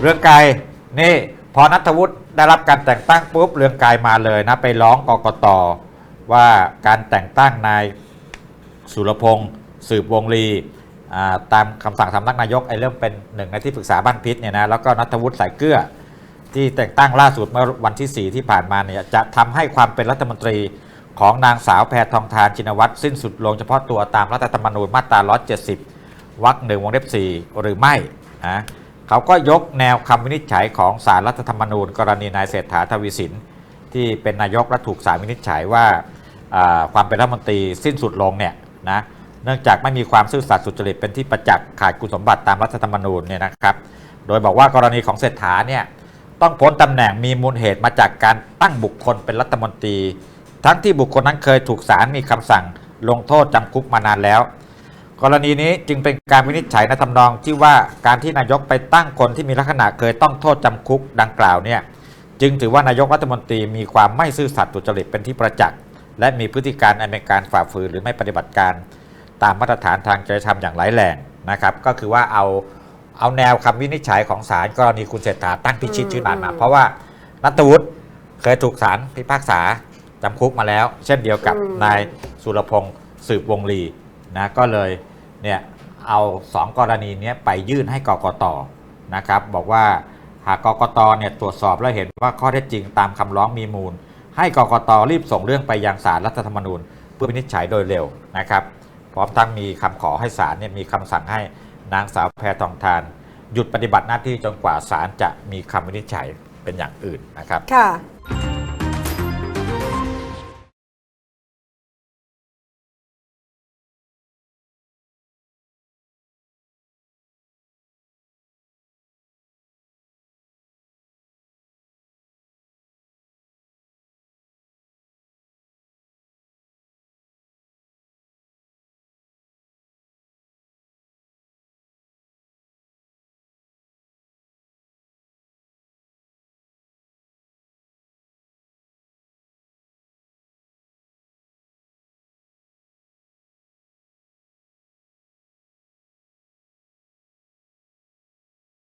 เรื่องไกรนี่พอนัทวุฒิได้รับการแต่งตั้งปุ๊บเรื่องไกรมาเลยนะไปร้องกกตว่าการแต่งตั้งนายสุรพงศ์สืบวงลีตามคำสั่งสำนักนายกไอ้เรื่องเป็นหนึ่งในที่ปรึกษาบ้านพิษเนี่ยนะแล้วก็นัทวุฒิสายเกลือที่แต่งตั้งล่าสุดเมื่อวันที่ 4 ที่ผ่านมาเนี่ยจะทำให้ความเป็นรัฐมนตรีของนางสาวแพทองทานชินวัตรสิ้นสุดลงเฉพาะตัวตามรัฐธรรมนูญมาตรา 170 วรรคหนึ่งวงเล็บ4หรือไม่นะ เขาก็ยกแนวคำวินิจฉัยของสารรัฐธรรมนูญ กรณีนายเศรษฐาทวีสิน ที่เป็นนายกและถูกศาลวินิจฉัยว่าอ่าความเป็นรัฐมนตรีสิ้นสุดลงเนี่ยนะเนื่องจากไม่มีความซื่อสัตย์สุจริตเป็นที่ประจักษ์ขาดคุณสมบัติตามรัฐธรรมนูญเนี่ยนะครับ โดยบอกว่ากรณีของเศรษฐาเนี่ยต้องพ้นตำแหน่งมีมูลเหตุมาจากการตั้งบุคคลเป็นรัฐมนตรี ทั้งที่บุคคลนั้นเคยถูกศาลมีคำสั่งลงโทษจำคุกมานานแล้ว กรณีนี้จึงเป็นการวินิจฉัยในทำนองที่ว่าการที่นายกไปตั้งคนที่มีลักษณะเคยต้องโทษจำคุกดังกล่าวเนี่ยจึงถือว่านายกรัฐมนตรีมีความไม่ซื่อสัตย์สุจริตเป็นที่ประจักษ์และมีพฤติการอันเป็นการฝ่าฝืนหรือไม่ปฏิบัติการ ตามมาตรฐานทางจริยธรรมอย่างร้ายแรงนะครับ ก็คือว่าเอาเอาแนวคำวินิจฉัยของศาลกรณีคุณเศรษฐาตั้งพิชิตชื่อผ่านมา เพราะว่านัทวุฒิเคยถูกศาลพิพากษาจำคุกมาแล้ว เช่นเดียวกับอืมนายสุรพงศ์สืบวงลีนะก็เลย เนี่ยเอาสองกรณีนี้ไปยื่นให้กกตนะครับบอกว่าหากกกตเนี่ยตรวจสอบแล้วเห็นว่าข้อเท็จจริงตามคำร้องมีมูล ให้กกตรีบส่งเรื่องไปยังศาลรัฐธรรมนูญ เพื่อวินิจฉัยโดยเร็วนะครับพร้อมทั้งมีคำขอให้ศาลเนี่ยมีคำสั่งให้นางสาวแพทองทาน หยุดปฏิบัติหน้าที่จนกว่าศาลจะมีคำวินิจฉัยเป็นอย่างอื่นนะครับค่ะ